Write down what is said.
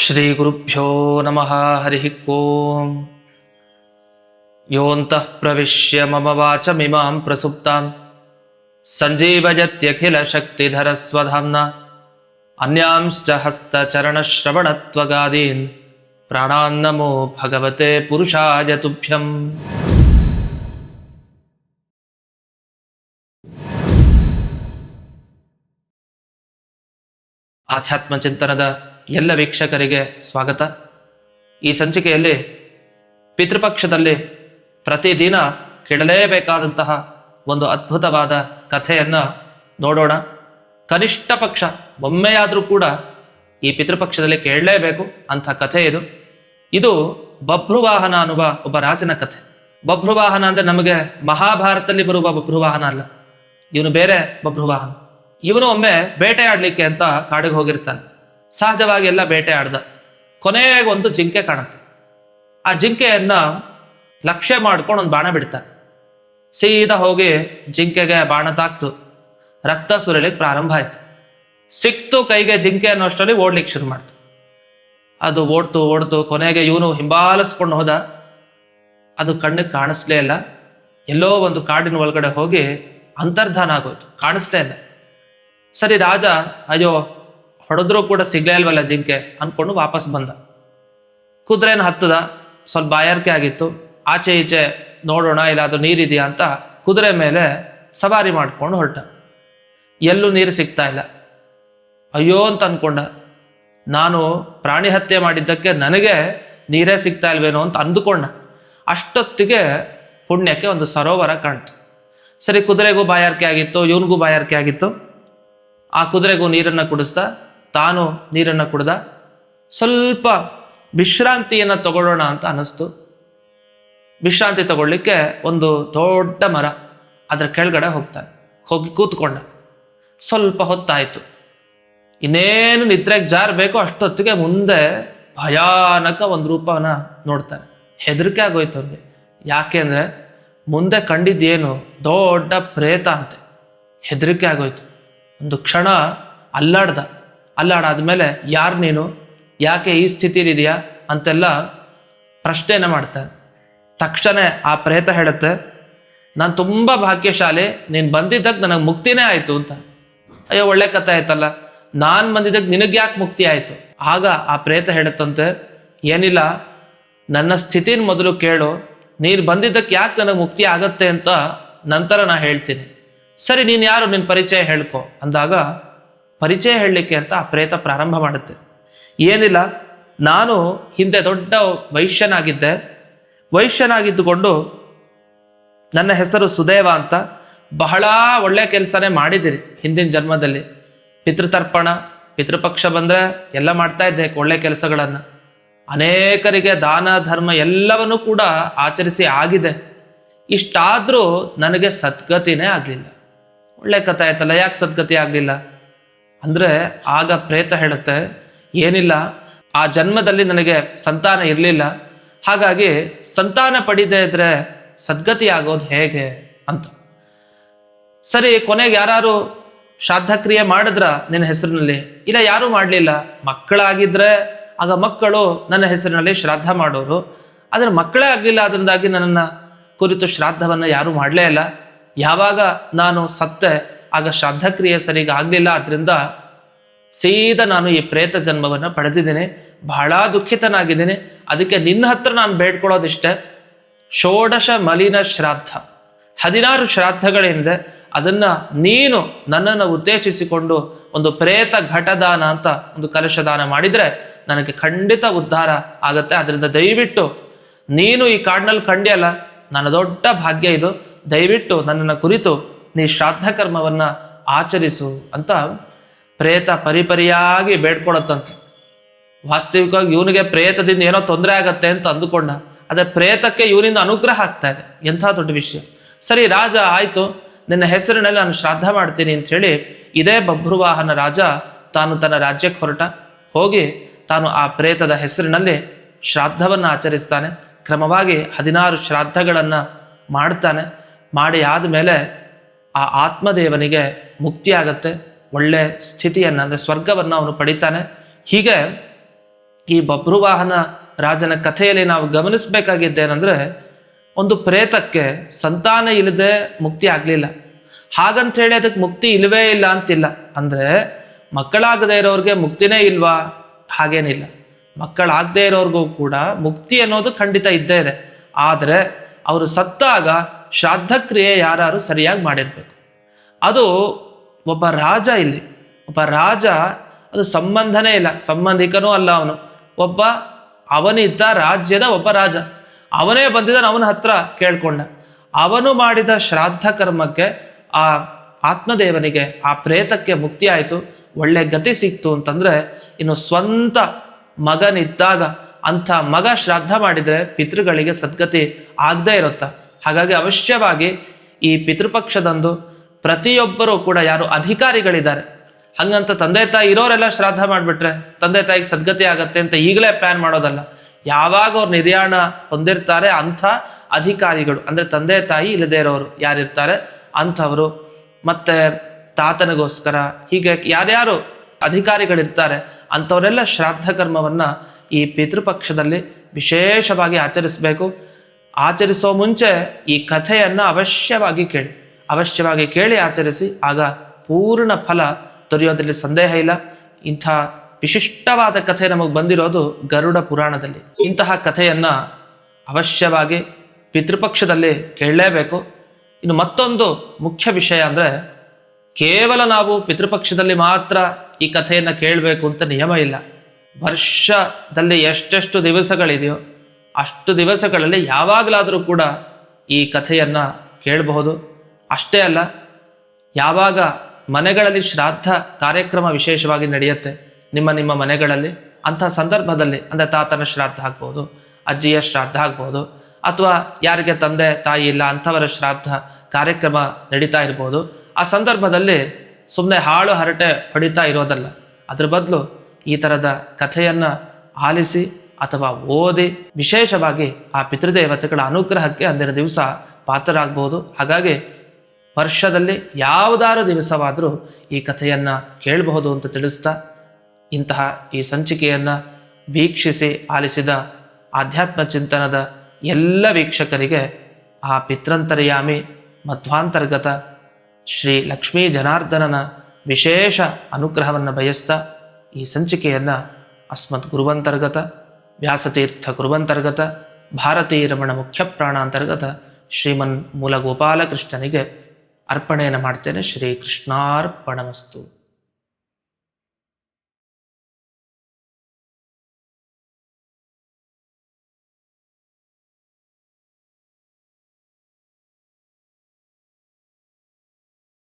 श्रीगुरुभ्यो नमः हरिः ओम् योऽन्तः प्रविश्य मम वाचमिमां प्रसुप्तां सञ्जीवयत्यखिलशक्तिधरस्वधाम्ना अन्यांश्च हस्तचरणश्रवणत्वगादीन् प्राणान्नमो भगवते पुरुषाय तुभ्यम् ಆಧ್ಯಾತ್ಮ ಚಿಂತನದ ಎಲ್ಲ ವೀಕ್ಷಕರಿಗೆ ಸ್ವಾಗತ. ಈ ಸಂಚಿಕೆಯಲ್ಲಿ ಪಿತೃಪಕ್ಷದಲ್ಲಿ ಪ್ರತಿದಿನ ಕೇಳಲೇಬೇಕಾದಂತಹ ಒಂದು ಅದ್ಭುತವಾದ ಕಥೆಯನ್ನು ನೋಡೋಣ. ಕನಿಷ್ಠ ಪಕ್ಷ, ಒಮ್ಮೆಯಾದರೂ ಕೂಡ ಈ ಪಿತೃಪಕ್ಷದಲ್ಲಿ ಕೇಳಲೇಬೇಕು ಅಂಥ ಕಥೆ ಇದು. ಇದು ಬಭ್ರುವಾಹನ ಅನ್ನುವ ಒಬ್ಬ ರಾಜನ ಕಥೆ. ಬಭ್ರುವಾಹನ ಅಂದರೆ ನಮಗೆ ಮಹಾಭಾರತದಲ್ಲಿ ಬರುವ ಬಭ್ರುವಾಹನ ಅಲ್ಲ. ಇವನು ಬೇರೆ ಬಭ್ರುವಾಹನ. ಇವನು ಒಮ್ಮೆ ಬೇಟೆಯಾಡಲಿಕ್ಕೆ ಅಂತ ಕಾಡಿಗೆ ಹೋಗಿರ್ತಾನೆ. ಸಹಜವಾಗಿ ಎಲ್ಲ ಬೇಟೆ ಆಡ್ದ. ಕೊನೆಗೆ ಒಂದು ಜಿಂಕೆ ಕಾಣುತ್ತೆ. ಆ ಜಿಂಕೆಯನ್ನು ಲಕ್ಷ್ಯ ಮಾಡ್ಕೊಂಡು ಒಂದು ಬಾಣ ಬಿಡ್ತಾನೆ. ಸೀದಾ ಹೋಗಿ ಜಿಂಕೆಗೆ ಬಾಣ ತಾಕ್ತು ರಕ್ತ ಸುರಿಲಿಕ್ಕೆ ಪ್ರಾರಂಭ ಆಯ್ತು. ಸಿಕ್ತು ಕೈಗೆ ಜಿಂಕೆ ಅನ್ನೋಷ್ಟರಲ್ಲಿ ಓಡ್ಲಿಕ್ಕೆ ಶುರು ಮಾಡ್ತು. ಅದು ಓಡ್ತು ಓಡ್ತು ಕೊನೆಗೆ ಇವನು ಹಿಂಬಾಲಿಸ್ಕೊಂಡು ಹೋದ. ಅದು ಕಣ್ಣಿಗೆ ಕಾಣಿಸ್ಲೇ ಇಲ್ಲ. ಎಲ್ಲೋ ಒಂದು ಕಾಡಿನ ಒಳಗಡೆ ಹೋಗಿ ಅಂತರ್ಧಾನ ಆಗೋಯ್ತು. ಕಾಣಿಸ್ಲೇ ಇಲ್ಲ. ಸರಿ ರಾಜ, ಅಯ್ಯೋ ಹೊಡೆದ್ರೂ ಕೂಡ ಸಿಗ್ಲೇ ಇಲ್ವಲ್ಲ ಜಿಂಕೆ? ಅನ್ಕೊಂಡು ವಾಪಸ್ ಬಂದ. ಕುದುರೆನ ಹತ್ತದ. ಸ್ವಲ್ಪ ಬಾಯಾರಿಕೆ ಆಗಿತ್ತು. ಆಚೆ ಈಚೆ ನೋಡೋಣ, ಇಲ್ಲ ಅದು ನೀರಿದೆಯಾ ಅಂತ ಕುದುರೆ ಮೇಲೆ ಸವಾರಿ ಮಾಡ್ಕೊಂಡು ಹೊರಟ. ಎಲ್ಲೂ ನೀರು ಸಿಗ್ತಾ ಇಲ್ಲ. ಅಯ್ಯೋ ಅಂತ ಅಂದ್ಕೊಂಡ ನಾನು ಪ್ರಾಣಿ ಹತ್ಯೆ ಮಾಡಿದ್ದಕ್ಕೆ ನನಗೆ ನೀರೇ ಸಿಗ್ತಾ ಇಲ್ವೇನೋ ಅಂತ ಅಂದುಕೊಂಡ. ಅಷ್ಟೊತ್ತಿಗೆ ಪುಣ್ಯಕ್ಕೆ ಒಂದು ಸರೋವರ ಕಾಣ್ತು. ಸರಿ, ಕುದುರೆಗೂ ಬಾಯಾರಿಕೆ ಆಗಿತ್ತು, ಇವನಿಗೂ ಬಾಯಾರಿಕೆ ಆಗಿತ್ತು. ಆ ಕುದುರೆಗೂ ನೀರನ್ನು ಕುಡಿಸ್ದ ತಾನು ನೀರನ್ನು ಕುಡ್ದ, ಸ್ವಲ್ಪ ವಿಶ್ರಾಂತಿಯನ್ನು ತಗೊಳ್ಳೋಣ ಅಂತ ಅನ್ನಿಸ್ತು. ವಿಶ್ರಾಂತಿ ತಗೊಳ್ಳಿಕ್ಕೆ ಒಂದು ದೊಡ್ಡ ಮರ ಅದರ ಕೆಳಗಡೆ ಹೋಗ್ತಾನೆ. ಹೋಗಿ ಕೂತ್ಕೊಂಡ. ಸ್ವಲ್ಪ ಹೊತ್ತಾಯಿತು. ಇನ್ನೇನು ನಿದ್ರೆಗೆ ಜಾರಬೇಕು ಅಷ್ಟೊತ್ತಿಗೆ ಮುಂದೆ ಭಯಾನಕ ಒಂದು ರೂಪವನ್ನ ನೋಡ್ತಾನೆ. ಹೆದರಿಕೆ ಆಗೋಯ್ತು ಅವ್ರಿಗೆ. ಯಾಕೆ ಅಂದರೆ ಮುಂದೆ ಕಂಡಿದ್ದೇನು ದೊಡ್ಡ ಪ್ರೇತ ಅಂತೆ. ಹೆದರಿಕೆ ಆಗೋಯ್ತು. ಒಂದು ಕ್ಷಣ ಅಲ್ಲಾಡ್ದ. ಅಲ್ಲಾಡಾದ್ಮೇಲೆ ಯಾರು ನೀನು? ಯಾಕೆ ಈ ಸ್ಥಿತಿಲಿದೆಯಾ? ಅಂತೆಲ್ಲ ಪ್ರಶ್ನೆಯನ್ನು ಮಾಡ್ತಾನೆ ತಕ್ಷಣ ಆ ಪ್ರೇತ ಹೇಳುತ್ತೆ, ನಾನು ತುಂಬ ಭಾಗ್ಯಶಾಲಿ, ನೀನು ಬಂದಿದ್ದಕ್ಕೆ ನನಗೆ ಮುಕ್ತಿನೇ ಆಯಿತು ಅಂತ. ಅಯ್ಯೋ, ಒಳ್ಳೆ ಕಥೆ ಆಯ್ತಲ್ಲ. ನಾನು ಬಂದಿದ್ದಕ್ಕೆ ನಿನಗೆ ಯಾಕೆ ಮುಕ್ತಿ ಆಯಿತು? ಆಗ ಆ ಪ್ರೇತ ಹೇಳುತ್ತಂತೆ, ಏನಿಲ್ಲ, ನನ್ನ ಸ್ಥಿತಿನ ಮೊದಲು ಕೇಳು. ನೀನು ಬಂದಿದ್ದಕ್ಕೆ ಯಾಕೆ ನನಗೆ ಮುಕ್ತಿ ಆಗತ್ತೆ ಅಂತ ನಂತರ ನಾ ಹೇಳ್ತೀನಿ. ಸರಿ, ನೀನು ಯಾರು? ನಿನ್ನ ಪರಿಚಯ ಹೇಳ್ಕೊ. ಅಂದಾಗ ಪರಿಚಯ ಹೇಳಲಿಕ್ಕೆ ಅಂತ ಆ ಪ್ರೇತ ಪ್ರಾರಂಭ ಮಾಡುತ್ತೆ. ಏನಿಲ್ಲ, ನಾನು ಹಿಂದೆ ದೊಡ್ಡ ವೈಶ್ಯನಾಗಿದ್ದೆ. ವೈಶ್ಯನಾಗಿದ್ದುಕೊಂಡು ನನ್ನ ಹೆಸರು ಸುದೇವ ಅಂತ ಬಹಳ ಒಳ್ಳೆ ಕೆಲಸನೇ ಮಾಡಿದ್ದೀರಿ ಹಿಂದಿನ ಜನ್ಮದಲ್ಲಿ. ಪಿತೃತರ್ಪಣ, ಪಿತೃಪಕ್ಷ ಬಂದರೆ ಎಲ್ಲ ಮಾಡ್ತಾ ಇದ್ದೆ ಒಳ್ಳೆ ಕೆಲಸಗಳನ್ನು. ಅನೇಕರಿಗೆ ದಾನ, ಧರ್ಮ ಎಲ್ಲವನ್ನೂ ಕೂಡ ಆಚರಿಸಿ ಆಗಿದೆ. ಇಷ್ಟಾದರೂ ನನಗೆ ಸದ್ಗತಿನೇ ಆಗಲಿಲ್ಲ. ಒಳ್ಳೆ ಕಥೆ ಆಯ್ತಲ್ಲ, ಯಾಕೆ ಸದ್ಗತಿ ಆಗಲಿಲ್ಲ? ಅಂದರೆ ಆಗ ಪ್ರೇತ ಹೇಳುತ್ತೆ, ಏನಿಲ್ಲ, ಆ ಜನ್ಮದಲ್ಲಿ ನನಗೆ ಸಂತಾನ ಇರಲಿಲ್ಲ, ಹಾಗಾಗಿ ಸಂತಾನ ಪಡಿದೇ ಇದ್ರೆ ಸದ್ಗತಿ ಆಗೋದು ಹೇಗೆ ಅಂತ. ಸರಿ, ಕೊನೆಗೆ ಯಾರು ಶ್ರಾದ್ದಕ್ರಿಯೆ ಮಾಡಿದ್ರ ನಿನ್ನ ಹೆಸರಿನಲ್ಲಿ? ಇಲ್ಲ, ಯಾರೂ ಮಾಡಲಿಲ್ಲ. ಮಕ್ಕಳಾಗಿದ್ರೆ, ಆಗ ಮಕ್ಕಳು ನನ್ನ ಹೆಸರಿನಲ್ಲಿ ಶ್ರಾದ್ದ ಮಾಡೋರು. ಆದರೆ ಮಕ್ಕಳೇ ಆಗಲಿಲ್ಲ, ಅದರಿಂದಾಗಿ ನನ್ನನ್ನು ಕುರಿತು ಶ್ರಾದ್ದವನ್ನು ಯಾರೂ ಮಾಡಲೇ ಇಲ್ಲ. ಯಾವಾಗ ನಾನು ಸತ್ತೆ ಆಗ ಶ್ರಾದ್ದಕ್ರಿಯೆ ಸರಿಗೆ ಆಗಲಿಲ್ಲ. ಅದರಿಂದ ಸೀದಾ ನಾನು ಈ ಪ್ರೇತ ಜನ್ಮವನ್ನು ಪಡೆದಿದ್ದೇನೆ. ಬಹಳ ದುಃಖಿತನಾಗಿದ್ದೇನೆ. ಅದಕ್ಕೆ ನಿನ್ನ ಹತ್ರ ನಾನು ಬೇಡ್ಕೊಳ್ಳೋದಿಷ್ಟೇ. ಷೋಡಶ ಮಲಿನ ಶ್ರಾದ್ದ ಹದಿನಾರು ಶ್ರಾದ್ದಗಳಿಂದ ಅದನ್ನ ನೀನು ನನ್ನನ್ನು ಉದ್ದೇಶಿಸಿಕೊಂಡು ಒಂದು ಪ್ರೇತ ಘಟದಾನ ಅಂತ ಒಂದು ಕಲಶದಾನ ಮಾಡಿದರೆ ನನಗೆ ಖಂಡಿತ ಉದ್ಧಾರ ಆಗುತ್ತೆ. ಅದರಿಂದ ದಯವಿಟ್ಟು ನೀನು ಈ ಕಾಡಿನಲ್ಲಿ ಕಂಡಿಯಲ್ಲ, ನನ್ನ ದೊಡ್ಡ ಭಾಗ್ಯ ಇದು. ದಯವಿಟ್ಟು ನನ್ನನ್ನು ಕುರಿತು ನೀ ಶ್ರಾದ್ದ ಕರ್ಮವನ್ನ ಆಚರಿಸು ಅಂತ ಪ್ರೇತ ಪರಿಪರಿಯಾಗಿ ಬೇಡ್ಕೊಳತ್ತಂತೆ. ವಾಸ್ತವಿಕವಾಗಿ ಇವನಿಗೆ ಪ್ರೇತದಿಂದ ಏನೋ ತೊಂದರೆ ಆಗತ್ತೆ ಅಂತ ಅಂದುಕೊಂಡ. ಆದರೆ ಪ್ರೇತಕ್ಕೆ ಇವನಿಂದ ಅನುಗ್ರಹ ಆಗ್ತಾ ಇದೆ. ಎಂಥ ದೊಡ್ಡ ವಿಷಯ. ಸರಿ, ರಾಜ, ಆಯಿತು. ನಿನ್ನ ಹೆಸರಿನಲ್ಲಿ ನಾನು ಶ್ರಾದ್ದ ಮಾಡ್ತೀನಿ ಅಂತ ಹೇಳಿ ಇದೇ ಬಭ್ರುವಾಹನ ರಾಜ ತಾನು ತನ್ನ ರಾಜ್ಯಕ್ಕೆ ಹೊರಟ. ಹೋಗಿ ತಾನು ಆ ಪ್ರೇತದ ಹೆಸರಿನಲ್ಲಿ ಶ್ರಾದ್ದವನ್ನು ಆಚರಿಸ್ತಾನೆ. ಕ್ರಮವಾಗಿ ಹದಿನಾರು ಶ್ರಾದ್ದಗಳನ್ನು ಮಾಡ್ತಾನೆ. ಮಾಡಿ ಆದಮೇಲೆ ಆ ಆತ್ಮದೇವನಿಗೆ ಮುಕ್ತಿ ಆಗತ್ತೆ ಒಳ್ಳೆ ಸ್ಥಿತಿಯನ್ನು, ಅಂದರೆ ಸ್ವರ್ಗವನ್ನು ಅವನು ಪಡಿತಾನೆ. ಹೀಗೆ ಈ ಬಭ್ರುವಾಹನ ರಾಜನ ಕಥೆಯಲ್ಲಿ ನಾವು ಗಮನಿಸಬೇಕಾಗಿದ್ದೇನೆಂದರೆ, ಒಂದು ಪ್ರೇತಕ್ಕೆ ಸಂತಾನ ಇಲ್ಲದೆ ಮುಕ್ತಿ ಆಗಲಿಲ್ಲ. ಹಾಗಂತ ಹೇಳಿ ಅದಕ್ಕೆ ಮುಕ್ತಿ ಇಲ್ಲವೇ ಇಲ್ಲ ಅಂತಿಲ್ಲ. ಅಂದರೆ ಮಕ್ಕಳಾಗದೇ ಇರೋರಿಗೆ ಮುಕ್ತಿನೇ ಇಲ್ವಾ? ಹಾಗೇನಿಲ್ಲ. ಮಕ್ಕಳಾಗದೇ ಇರೋರಿಗೂ ಕೂಡ ಮುಕ್ತಿ ಅನ್ನೋದು ಖಂಡಿತ ಇದ್ದೇ ಇದೆ. ಆದರೆ ಅವರು ಸತ್ತಾಗ ಶ್ರಾದ್ದ ಕ್ರಿಯೆ ಯಾರು ಸರಿಯಾಗಿ ಮಾಡಿರ್ಬೇಕು. ಅದು ಒಬ್ಬ ರಾಜ ಇಲ್ಲಿ. ಒಬ್ಬ ರಾಜ, ಅದು ಸಂಬಂಧನೇ ಇಲ್ಲ. ಸಂಬಂಧಿಕನೂ ಅಲ್ಲ ಅವನು. ಒಬ್ಬ ಅವನಿದ್ದ ರಾಜ್ಯದ ಒಬ್ಬ ರಾಜ. ಅವನೇ ಬಂದಿದ್ದಾನೆ ಅವನ ಹತ್ರ ಕೇಳ್ಕೊಂಡ. ಅವನು ಮಾಡಿದ ಶ್ರಾದ್ದ ಕರ್ಮಕ್ಕೆ ಆ ಆತ್ಮದೇವನಿಗೆ ಆ ಪ್ರೇತಕ್ಕೆ ಮುಕ್ತಿ ಆಯಿತು ಒಳ್ಳೆ ಗತಿ ಸಿಕ್ತು ಅಂತಂದ್ರೆ ಇನ್ನು ಸ್ವಂತ ಮಗನಿದ್ದಾಗ ಅಂಥ ಮಗ ಶ್ರಾದ್ದ ಮಾಡಿದರೆ ಪಿತೃಗಳಿಗೆ ಸದ್ಗತಿ ಆಗದೇ ಇರುತ್ತ? ಹಾಗಾಗಿ ಅವಶ್ಯವಾಗಿ ಈ ಪಿತೃಪಕ್ಷದಂದು ಪ್ರತಿಯೊಬ್ಬರೂ ಕೂಡ ಯಾರು ಅಧಿಕಾರಿಗಳಿದ್ದಾರೆ. ಹಂಗಂತ ತಂದೆ ತಾಯಿ ಇರೋರೆಲ್ಲ ಶ್ರಾದ್ದ ಮಾಡಿಬಿಟ್ರೆ ತಂದೆ ತಾಯಿಗೆ ಸದ್ಗತಿ ಆಗತ್ತೆ ಅಂತ ಈಗಲೇ ಪ್ಲಾನ್ ಮಾಡೋದಲ್ಲ. ಯಾವಾಗ ಅವ್ರು ನಿರ್ಯಾಣ ಹೊಂದಿರ್ತಾರೆ ಅಂಥ ಅಧಿಕಾರಿಗಳು, ಅಂದರೆ ತಂದೆ ತಾಯಿ ಇಲ್ಲದೇ ಇರೋರು ಯಾರಿರ್ತಾರೆ ಅಂಥವರು. ಮತ್ತೆ ತಾತನಿಗೋಸ್ಕರ ಹೀಗೆ ಯಾರ್ಯಾರು ಅಧಿಕಾರಿಗಳಿರ್ತಾರೆ ಅಂಥವರೆಲ್ಲ ಶ್ರಾದ್ದ ಕರ್ಮವನ್ನ ಈ ಪಿತೃಪಕ್ಷದಲ್ಲಿ ವಿಶೇಷವಾಗಿ ಆಚರಿಸಬೇಕು. ಆಚರಿಸೋ ಮುಂಚೆ ಈ ಕಥೆಯನ್ನು ಅವಶ್ಯವಾಗಿ ಕೇಳಿ. ಅವಶ್ಯವಾಗಿ ಕೇಳಿ ಆಚರಿಸಿ, ಆಗ ಪೂರ್ಣ ಫಲ ದೊರೆಯೋದ್ರಲ್ಲಿ ಸಂದೇಹ ಇಲ್ಲ. ಇಂಥ ವಿಶಿಷ್ಟವಾದ ಕಥೆ ನಮಗೆ ಬಂದಿರೋದು ಗರುಡ ಪುರಾಣದಲ್ಲಿ. ಇಂತಹ ಕಥೆಯನ್ನು ಅವಶ್ಯವಾಗಿ ಪಿತೃಪಕ್ಷದಲ್ಲಿ ಕೇಳಲೇಬೇಕು. ಇನ್ನು ಮತ್ತೊಂದು ಮುಖ್ಯ ವಿಷಯ ಅಂದ್ರೆ, ಕೇವಲ ನಾವು ಪಿತೃಪಕ್ಷದಲ್ಲಿ ಮಾತ್ರ ಈ ಕಥೆಯನ್ನು ಕೇಳಬೇಕು ಅಂತ ನಿಯಮ ಇಲ್ಲ. ವರ್ಷದಲ್ಲಿ ಎಷ್ಟೆಷ್ಟು ದಿವಸಗಳಿದೆಯೋ ಅಷ್ಟು ದಿವಸಗಳಲ್ಲಿ ಯಾವಾಗಲಾದರೂ ಕೂಡ ಈ ಕಥೆಯನ್ನು ಕೇಳಬಹುದು. ಅಷ್ಟೇ ಅಲ್ಲ, ಯಾವಾಗ ಮನೆಗಳಲ್ಲಿ ಶ್ರಾದ್ದ ಕಾರ್ಯಕ್ರಮ ವಿಶೇಷವಾಗಿ ನಡೆಯುತ್ತೆ, ನಿಮ್ಮ ನಿಮ್ಮ ಮನೆಗಳಲ್ಲಿ, ಅಂಥ ಸಂದರ್ಭದಲ್ಲಿ, ಅಂದರೆ ತಾತನ ಶ್ರಾದ್ದ ಆಗ್ಬೋದು, ಅಜ್ಜಿಯ ಶ್ರಾದ್ದ ಆಗ್ಬೋದು, ಅಥವಾ ಯಾರಿಗೆ ತಂದೆ ತಾಯಿ ಇಲ್ಲ, ಅಂಥವರ ಶ್ರಾದ್ದ ಕಾರ್ಯಕ್ರಮ ನಡೀತಾ ಇರ್ಬೋದು, ಆ ಸಂದರ್ಭದಲ್ಲಿ ಸುಮ್ಮನೆ ಹಾಳು ಹರಟೆ ಹೊಡಿತಾ ಇರೋದಲ್ಲ. ಅದ್ರ ಬದಲು ಈ ಥರದ ಕಥೆಯನ್ನು ಆಲಿಸಿ ಅಥವಾ ಓದಿ ವಿಶೇಷವಾಗಿ ಆ ಪಿತೃದೇವತೆಗಳ ಅನುಗ್ರಹಕ್ಕೆ ಅಂದಿನ ದಿವಸ ಪಾತ್ರರಾಗಬಹುದು ಹಾಗಾಗಿ ವರ್ಷದಲ್ಲಿ ಯಾವುದಾರು ದಿವಸವಾದರೂ ಈ ಕಥೆಯನ್ನು ಕೇಳಬಹುದು ಅಂತ ತಿಳಿಸ್ತಾ ಇಂತಹ ಈ ಸಂಚಿಕೆಯನ್ನ ವೀಕ್ಷಿಸಿ ಆಲಿಸಿದ ಆಧ್ಯಾತ್ಮ ಚಿಂತನದ ಎಲ್ಲ ವೀಕ್ಷಕರಿಗೆ ಆ ಪಿತ್ರಂತರ್ಯಾಮಿ ಮಧ್ವಾಂತರ್ಗತ ಶ್ರೀ ಲಕ್ಷ್ಮೀ ಜನಾರ್ದನನ ವಿಶೇಷ ಅನುಗ್ರಹವನ್ನು ಬಯಸ್ತಾ ಈ ಸಂಚಿಕೆಯನ್ನು ಅಸ್ಮತ್ ಗುರುವಂತರ್ಗತ, ವ್ಯಾಸತೀರ್ಥ ಗುರುವಂತರ್ಗತ ಭಾರತೀ ರಮಣ ಮುಖ್ಯ ಪ್ರಾಣಾಂತರ್ಗತ ಶ್ರೀಮನ್ ಮೂಲ ಗೋಪಾಲಕೃಷ್ಣನಿಗೆ ಅರ್ಪಣೆಯನ್ನು ಮಾಡ್ತೇನೆ. ಶ್ರೀ ಕೃಷ್ಣಾರ್ಪಣಮಸ್ತು